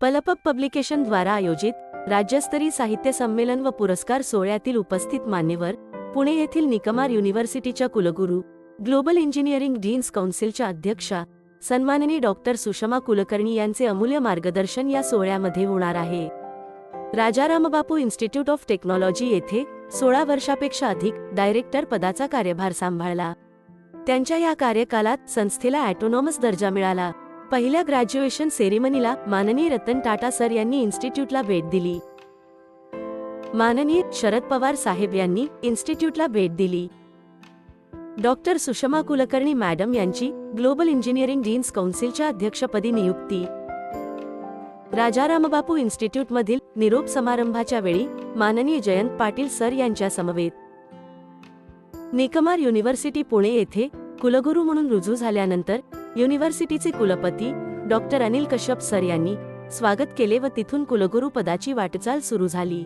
पलपब publication द्वारा आयोजित राज्यस्तरीय साहित्य संमेलन व पुरस्कार सोहळ्यातील उपस्थित मान्यवर पुणे येथील निकमार युनिव्हर्सिटीच्या कुलगुरू ग्लोबल इंजिनिअरिंग डीन्स काउन्सिलच्या अध्यक्षा सन्माननीय डॉक्टर सुषमा कुलकर्णी यांचे अमूल्य मार्गदर्शन या सोहळ्यामध्ये होणार आहे. राजारामबापू इन्स्टिट्यूट ऑफ टेक्नॉलॉजी येथे सोळा वर्षापेक्षा अधिक डायरेक्टर पदाचा कार्यभार सांभाळला. त्यांच्या या कार्यकालात संस्थेला ॲटोनॉमस दर्जा मिळाला. पहिल्या ग्रॅज्युएशन सेरेमनीला माननीय रतन टाटा सर यांनी इन्स्टिट्यूटला भेट दिली. माननीय शरद पवार साहेब यांनी इन्स्टिट्यूटला भेट दिली. डॉक्टर सुषमा कुलकर्णी मॅडम यांची ग्लोबल इंजिनिअरिंग डीन्स काउन्सिलच्या अध्यक्षपदी नियुक्ती. राजारामबापू इन्स्टिट्यूटमधील निरोप समारंभाच्या वेळी माननीय जयंत पाटील सर यांच्या समवेत निकमार युनिव्हर्सिटी पुणे येथे कुलगुरू म्हणून रुजू झाल्यानंतर युनिव्हर्सिटीचे कुलपती डॉक्टर अनिल कश्यप सर यांनी स्वागत केले व तिथून कुलगुरू पदाची वाटचाल सुरू झाली.